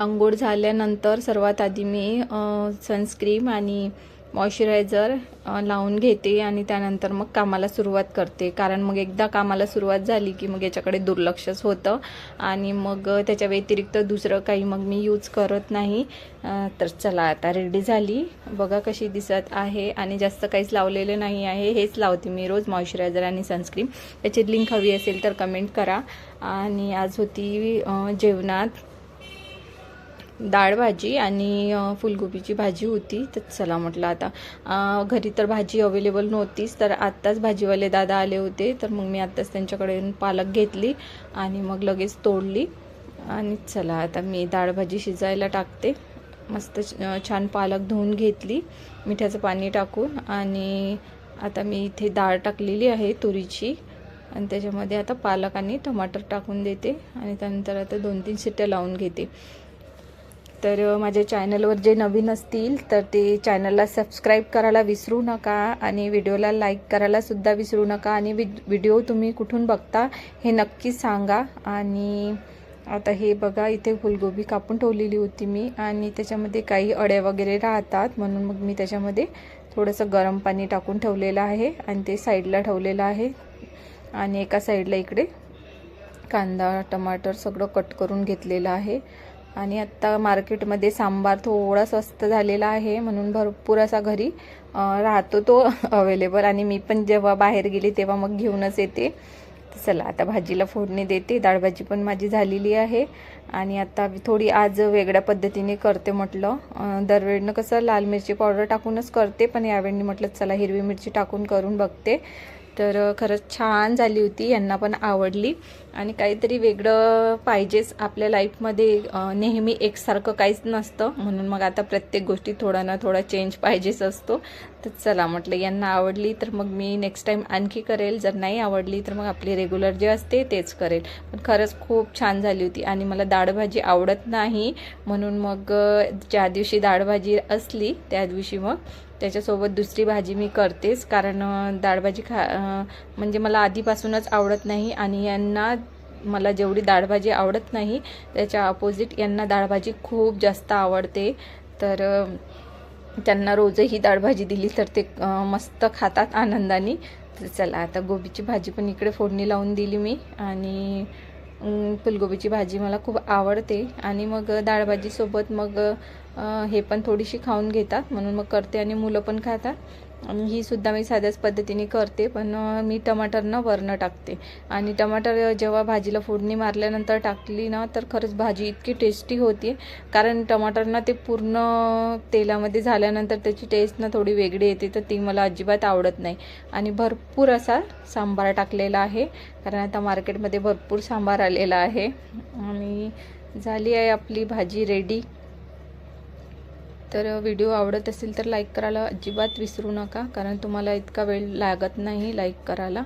अंघोळ झाल्यानंतर सर्वात आधी मी सनस्क्रीम आणि मॉइश्चरायझर लावून घेते आणि त्यानंतर मग कामाला सुरुवात करते. कारण मग एकदा कामाला सुरुवात झाली की मग याच्याकडे दुर्लक्षच होतं आणि मग त्याच्या व्यतिरिक्त दुसरं काही मग मी यूज करत नाही. तर चला आता रेडी झाली. बघा कशी दिसत आहे आणि जास्त काहीच लावलेलं नाही आहे. हेच लावते मी रोज मॉइश्चरायझर आणि सनस्क्रीम याची लिंक हवी असेल तर कमेंट करा. आणि आज होती जेवणात. डाळ भाजी आणि फुलगोबीची भाजी होती. तर चला म्हटलं आता घरी तर भाजी अवेलेबल नव्हतीच तर आत्ताच भाजीवाले दादा आले होते. तर मग मी आत्ताच त्यांच्याकडे पालक घेतली आणि मग लगेच तोडली. आणि चला आता मी डाळ भाजी शिजायला टाकते. मस्त छान पालक धुवून घेतली. मिठाचं पाणी टाकून आणि आता मी इथे डाळ टाकलेली आहे तुरीची. आणि त्याच्यामध्ये आता पालक आणि टमाटर टाकून देते. आणि त्यानंतर आता दोन तीन शिट्ट्या लावून घेते. तर माझ्या चॅनलवर जे नवीन असतील तर ते चॅनलला सबस्क्राईब करायला विसरू नका आणि व्हिडिओला लाईक करायलासुद्धा विसरू नका आणि व्हिडिओ तुम्ही कुठून बघता हे नक्की सांगा. आणि आता हे बघा इथे फुलगोबी कापून ठेवलेली होती मी आणि त्याच्यामध्ये काही अड्या वगैरे राहतात म्हणून मग मी त्याच्यामध्ये थोडंसं गरम पाणी टाकून ठेवलेलं आहे आणि ते साईडला ठेवलेलं आहे. आणि एका साईडला इकडे कांदा टमाटर सगळं कट करून घेतलेलं आहे. आणि आत्ता मार्केटमध्ये सांबार थोडा स्वस्त झालेला आहे म्हणून भरपूर असा घरी राहतो तो अवेलेबल आणि मी पण जेव्हा बाहेर गेली तेव्हा मग घेऊनच येते. चला आता भाजीला फोडणी देते. डाळभाजी पण माझी झालेली आहे. आणि आता थोडी आज वेगळ्या पद्धतीने करते म्हटलं. दरवेळनं कसं लाल मिरची पावडर टाकूनच करते पण यावेळी म्हटलं चला हिरवी मिरची टाकून करून बघते. तर खरंच छान झाली होती यांना पण आवडली. आणि काहीतरी वेगळं पाहिजेच आपल्या लाईफमध्ये नेहमी एकसारखं काहीच नसतं. म्हणून मग आता प्रत्येक गोष्टी थोडा ना थोडा चेंज पाहिजेच असतो. तर चला म्हटलं यांना आवडली तर मग मी नेक्स्ट टाईम आणखी करेल. जर नाही आवडली तर मग आपली रेग्युलर जे असते तेच करेल. पण खरंच खूप छान झाली होती आणि मला दाळभाजी आवडत नाही. म्हणून मग ज्या दिवशी डाळभाजी असली त्या दिवशी मग त्याच्यासोबत दुसरी भाजी मी करतेच कारण डाळभाजी खा म्हणजे मला आधीपासूनच आवडत नाही आणि यांना मला जेवढी डाळभाजी आवडत नाही त्याच्या अपोजिट यांना डाळभाजी खूप जास्त आवडते. तर त्यांना रोजही डाळभाजी दिली तर ते मस्त खातात आनंदाने. तर चला आता गोबीची भाजी पण इकडे फोडणी लावून दिली मी आणि फुलगोबीची भाजी मला खूप आवडते. आणि मग डाळभाजीसोबत मग हे पण थोडीशी खाऊन घेतात. म्हणून मग करते आणि मुलं पण खातात. ही सुद्धा मी साध्याच पद्धतीने करते पण मी टमाटर न वरनं टाकते. आणि टमाटर जेव्हा भाजीला फोडणी मारल्यानंतर टाकली ना तर खरंच भाजी इतकी टेस्टी होती. कारण टमाटर ना ते पूर्ण तेलामध्ये झाल्यानंतर त्याची टेस्ट ना थोडी वेगळी येते तर ती मला अजिबात आवडत नाही. आणि भरपूर असा सांबार टाकलेला आहे कारण आता मार्केटमध्ये भरपूर सांबार आलेला आहे. आणि झाली आहे आपली भाजी रेडी तर व्हिडिओ आवडत असेल तर लाईक करायला अजिबात विसरू नका कारण तुम्हाला इतका वेळ लागत नाही लाईक करायला.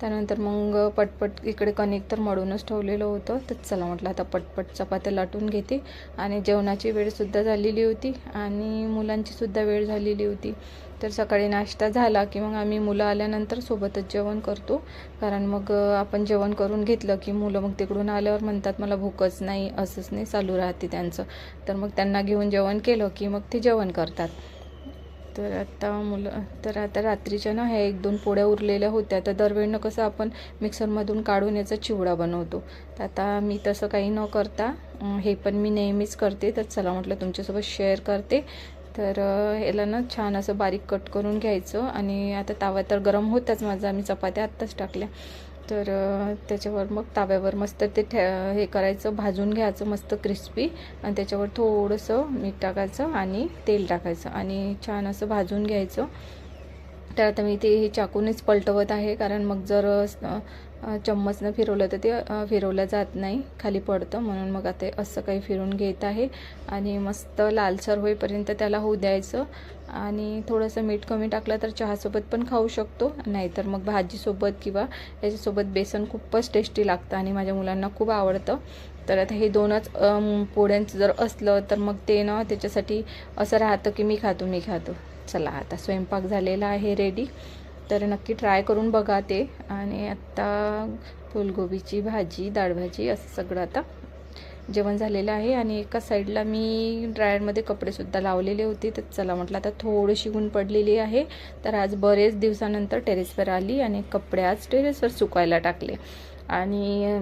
त्यानंतर मग पटपट इकडे कणिक तर मळूनच ठेवलेलं होतं. तर चला म्हटलं आता पटपट चपात्या लाटून घेते. आणि जेवणाची वेळसुद्धा झालेली होती आणि मुलांचीसुद्धा वेळ झालेली होती. तर सकाळी नाश्ता झाला की मग आम्ही मुलं आल्यानंतर सोबतच जेवण करतो. कारण मग आपण जेवण करून घेतलं की मुलं मग तिकडून आल्यावर म्हणतात मला भूकच नाही असंच नाही चालू राहते त्यांचं. तर मग त्यांना घेऊन जेवण केलं की मग ते जेवण करतात. तर आता मुलं तर आता रात्रीच्या ना ह्या एक दोन पोळ्या उरलेल्या होत्या. तर दरवेळनं कसं आपण मिक्सरमधून काढून याचा चिवडा बनवतो. तर आता मी तसं काही न करता हे पण मी नेहमीच करते. तर चला म्हटलं तुमच्यासोबत शेअर करते. तर ह्याला याला ना छान असं बारीक कट करून घ्यायचं आणि आता तावा तर गरम होताच माझा मी चपात्या आत्ताच टाकल्या. तर त्याच्यावर मग ताव्यावर मस्त ते ठे हे करायचं भाजून घ्यायचं मस्त क्रिस्पी आणि त्याच्यावर थोडंसं मीठ टाकायचं आणि तेल टाकायचं आणि छान असं भाजून घ्यायचं. तर आता मी ते हे चाकूनच पलटवत आहे कारण मग जर चम्मचनं फिरवलं तर ते फिरवलं जात नाही खाली पडतं म्हणून मग आता असं काही फिरून घेत आहे. आणि मस्त लालसर होईपर्यंत त्याला होऊ द्यायचं. आणि थोडंसं मीठ कमी टाकलं तर चहासोबत पण खाऊ शकतो. नाहीतर मग भाजीसोबत किंवा याच्यासोबत बेसन खूपच टेस्टी लागतं आणि माझ्या मुलांना खूप आवडतं. तर आता हे दोनच पोळ्यांचं जर असलं तर मग ते ना त्याच्यासाठी असं राहतं की मी खातो मी खातो. चला आता स्वयंपाक झालेला आहे रेडी तर नक्की ट्राय करून बघा ते. आणि आत्ता फुलगोबीची भाजी डाळभाजी असं सगळं आता जेवण झालेलं आहे. आणि एका साईडला मी ड्रायरमध्ये कपडेसुद्धा लावलेले होते. तर चला म्हटलं आता थोडीशी ऊन पडलेली आहे. तर आज बरेच दिवसानंतर टेरेसवर आली आणि कपडे आज टेरेसवर सुकवायला टाकले. आणि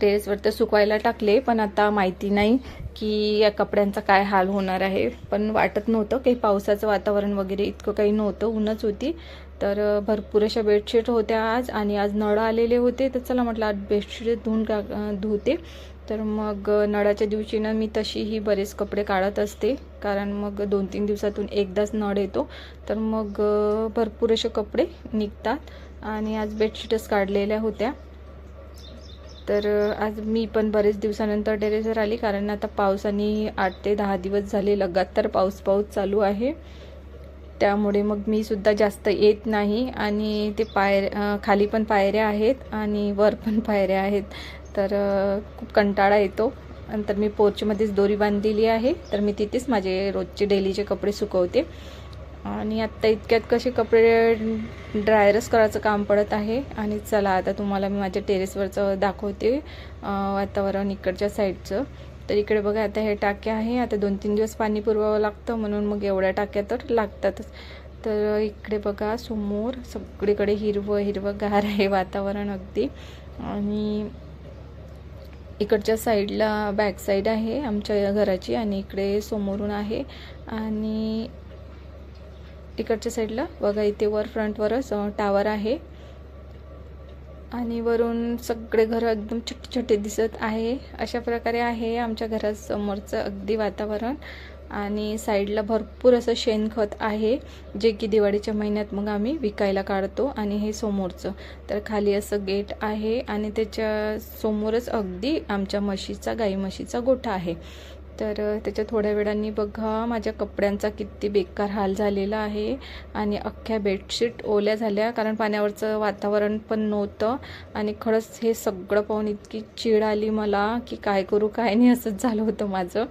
टेरेसवर तर सुकवायला टाकले पण आता माहिती नाही की या कपड्यांचा काय हाल होणार आहे. पण वाटत नव्हतं काही पावसाचं वातावरण वगैरे इतकं काही नव्हतं ऊनच होती. तर भरपूर अशा बेडशीट होत्या आज आणि आज नळ आलेले होते. तर चला म्हटलं आज बेडशीट धुवून का धुते. तर मग नळाच्या दिवशी ना मी तशीही बरेच कपडे काढत असते. कारण मग दोन तीन दिवसातून एकदाच नळ येतो. तर मग भरपूर असे कपडे निघतात. आणि आज बेडशीटच काढलेल्या होत्या. तर आज मी पण बरेच दिवसानंतर टेरेसवर आली कारण आता पावसाने आठ ते दहा दिवस झाले लगातार पाऊस पाऊस चालू आहे. त्यामुळे मग मी सुद्धा जास्त येत नाही आणि ते पाय खाली पण पायऱ्या आहेत आणि वर पण पायऱ्या आहेत. तर खूप कंटाळा येतो. नंतर मी पोर्चमध्येच दोरी बांधलेली आहे. तर मी तिथेच माझे रोजचे डेलीचे कपडे सुकवते. आणि आत्ता इतक्यात कसे कपडे ड्रायरच करायचं काम पडत आहे. आणि चला आता तुम्हाला मी माझ्या टेरेसवरचं दाखवते वातावरण इकडच्या साईडचं तर इकडे बघा आता हे टाक्या आहे. आता दोन तीन दिवस पाणी पुरवावं लागतं म्हणून मग एवढ्या टाक्या तर लागतातच. तर इकडे बघा समोर सगळीकडे हिरवं हिरवं गार आहे वातावरण अगदी. आणि इकडच्या साईडला बॅक साईड आहे आमच्या घराची आणि इकडे समोरून आहे. आणि तिकडच्या साईडला. बघा इथे वर फ्रंटवरच टावर आहे. आणि वरून सगळे घर एकदम छोटे छोटे दिसत आहे. अशा प्रकारे आहे आमच्या घरासमोरचं अगदी वातावरण. आणि साईडला भरपूर असं शेणखत आहे जे की दिवाळीच्या महिन्यात मग आम्ही विकायला काढतो. आणि हे समोरचं. तर खाली असं गेट आहे आणि त्याच्या समोरच अगदी आमच्या म्हशीचा गाई म्हशीचा गोठा आहे. तर त्याच्या थोड्या वेळाने बघा माझ्या कपड्यांचा किती बेकार हाल झालेला आहे आणि अख्ख्या बेडशीट ओल्या झाल्या कारण पाण्यावरचं वातावरण पण नव्हतं आणि खरंच हे सगळं पाहून इतकी चीड आली मला की काय करू काय नाही असंच झालं होतं माझं.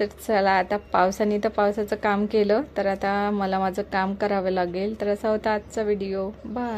तर चला आता पावसाने तर पावसाचं काम केलं तर आता मला माझं काम करावं लागेल. तर असा होता आजचा व्हिडिओ. बाय.